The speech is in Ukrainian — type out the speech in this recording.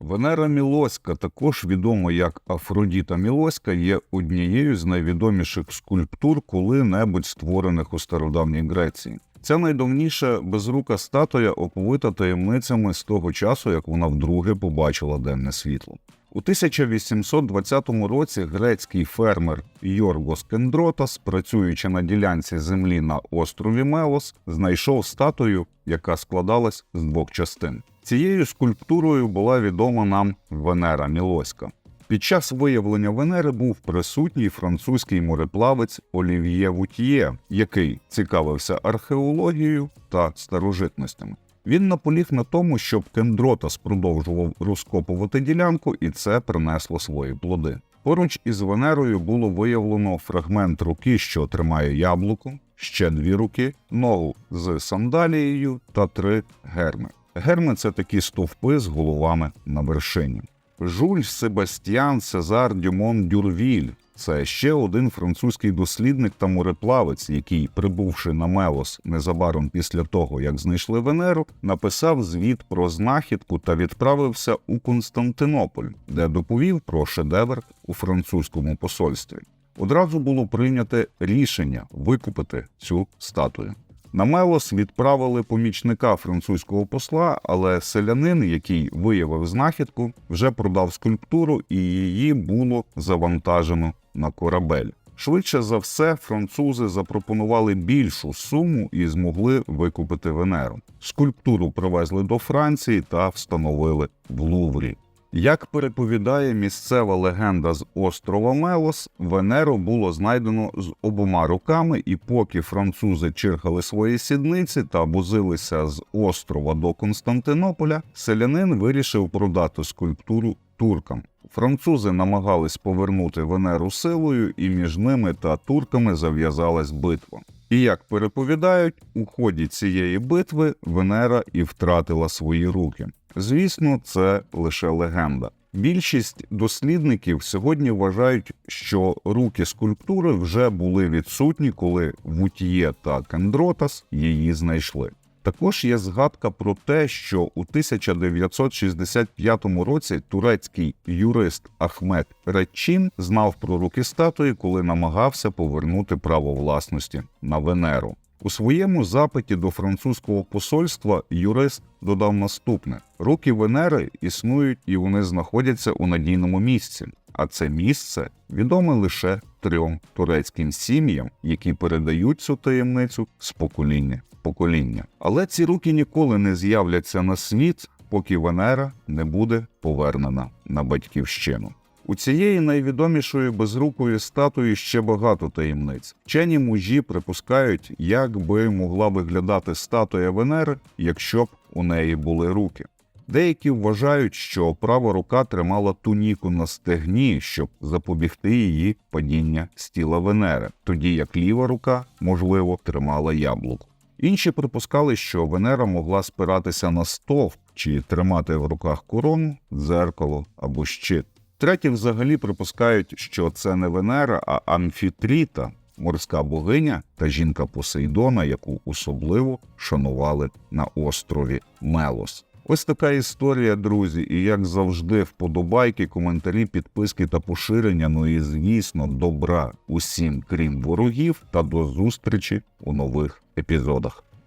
Венера Мілоська, також відома як Афродіта Мілоська, є однією з найвідоміших скульптур коли-небудь створених у стародавній Греції. Ця найдавніша безрука статуя оповита таємницями з того часу, як вона вдруге побачила денне світло. У 1820 році грецький фермер Йоргос Кендротас, працюючи на ділянці землі на острові Мелос, знайшов статую, яка складалась з двох частин. Цією скульптурою була відома нам Венера Мілоська. Під час виявлення Венери був присутній французький мореплавець Олів'є Вутьє, який цікавився археологією та старожитностями. Він наполіг на тому, щоб Кендротас продовжував розкопувати ділянку, і це принесло свої плоди. Поруч із Венерою було виявлено фрагмент руки, що тримає яблуко, ще дві руки, ногу з сандалією та три герми. Герми це такі стовпи з головами на вершині. Жуль Себастьян Сезар Дюмон Дюрвіль це ще один французький дослідник та мореплавець, який, прибувши на Мелос незабаром після того, як знайшли Венеру, написав звіт про знахідку та відправився у Константинополь, де доповів про шедевр у французькому посольстві. Одразу було прийнято рішення викупити цю статую. На Мелос відправили помічника французького посла, але селянин, який виявив знахідку, вже продав скульптуру і її було завантажено на корабель. Швидше за все, французи запропонували більшу суму і змогли викупити Венеру. Скульптуру привезли до Франції та встановили в Луврі. Як переповідає місцева легенда з острова Мелос, Венеру було знайдено з обома руками, і поки французи чирхали свої сідниці та возилися з острова до Константинополя, селянин вирішив продати скульптуру туркам. Французи намагались повернути Венеру силою, і між ними та турками зав'язалась битва. І як переповідають, у ході цієї битви Венера і втратила свої руки. Звісно, це лише легенда. Більшість дослідників сьогодні вважають, що руки скульптури вже були відсутні, коли Вутьє та Кендротас її знайшли. Також є згадка про те, що у 1965 році турецький юрист Ахмед Редчин знав про руки статуї, коли намагався повернути право власності на Венеру. У своєму запиті до французького посольства юрист додав наступне: руки Венери існують і вони знаходяться у надійному місці. А це місце відоме лише трьом турецьким сім'ям, які передають цю таємницю з покоління в покоління. Але ці руки ніколи не з'являться на світ, поки Венера не буде повернена на батьківщину. У цієї найвідомішої безрукої статуї ще багато таємниць. Вчені мужі припускають, як би могла виглядати статуя Венери, якщо б у неї були руки. Деякі вважають, що права рука тримала туніку на стегні, щоб запобігти її падіння з тіла Венери, тоді як ліва рука, можливо, тримала яблуко. Інші припускали, що Венера могла спиратися на стовп чи тримати в руках корону, дзеркало або щит. Треті взагалі припускають, що це не Венера, а Амфітріта, морська богиня та жінка Посейдона, яку особливо шанували на острові Мелос. Ось така історія, друзі, і як завжди, вподобайки, коментарі, підписки та поширення. Ну і звісно, добра усім, крім ворогів, та до зустрічі у нових епізодах.